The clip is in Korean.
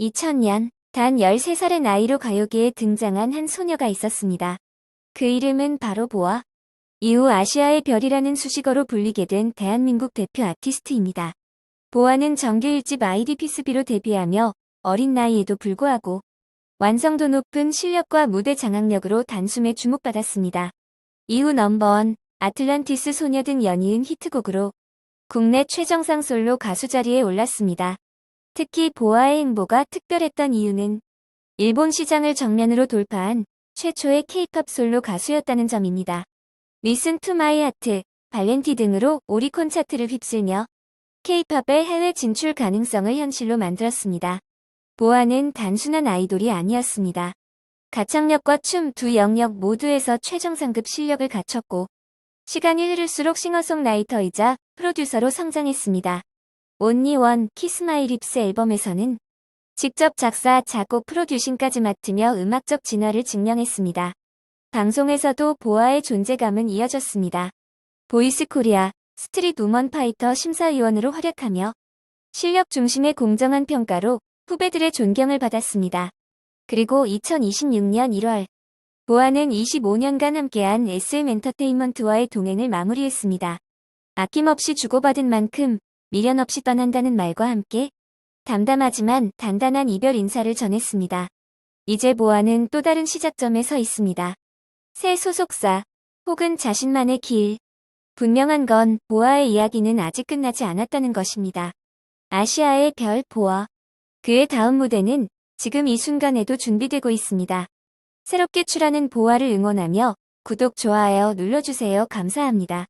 2000년 단 13살의 나이로 가요계에 등장한 한 소녀가 있었습니다. 그 이름은 바로 보아. 이후 아시아의 별이라는 수식어로 불리게 된 대한민국 대표 아티스트입니다. 보아는 정규 1집 아이디 피스비로 데뷔하며 어린 나이에도 불구하고 완성도 높은 실력과 무대 장악력으로 단숨에 주목받았습니다. 이후 넘버원, 아틀란티스 소녀 등 연이은 히트곡으로 국내 최정상 솔로 가수 자리에 올랐습니다. 특히 보아의 행보가 특별했던 이유는 일본 시장을 정면으로 돌파한 최초의 케이팝 솔로 가수였다는 점입니다. 리슨 투 마이 하트, 발렌티 등으로 오리콘 차트를 휩쓸며 케이팝의 해외 진출 가능성을 현실로 만들었습니다. 보아는 단순한 아이돌이 아니었습니다. 가창력과 춤 두 영역 모두에서 최정상급 실력을 갖췄고 시간이 흐를수록 싱어송라이터이자 프로듀서로 성장했습니다. 온리 원 키스 마이 립스 앨범에서는 직접 작사, 작곡, 프로듀싱까지 맡으며 음악적 진화를 증명했습니다. 방송에서도 보아의 존재감은 이어졌습니다. 보이스 코리아, 스트릿 우먼 파이터 심사위원으로 활약하며 실력 중심의 공정한 평가로 후배들의 존경을 받았습니다. 그리고 2026년 1월 보아는 25년간 함께한 SM 엔터테인먼트와의 동행을 마무리했습니다. 아낌없이 주고받은 만큼 미련 없이 떠난다는 말과 함께 담담하지만 단단한 이별 인사를 전했습니다. 이제 보아는 또 다른 시작점에 서 있습니다. 새 소속사 혹은 자신만의 길. 분명한 건 보아의 이야기는 아직 끝나지 않았다는 것입니다. 아시아의 별 보아. 그의 다음 무대는 지금 이 순간에도 준비되고 있습니다. 새롭게 출하는 보아를 응원하며 구독, 좋아요 눌러주세요. 감사합니다.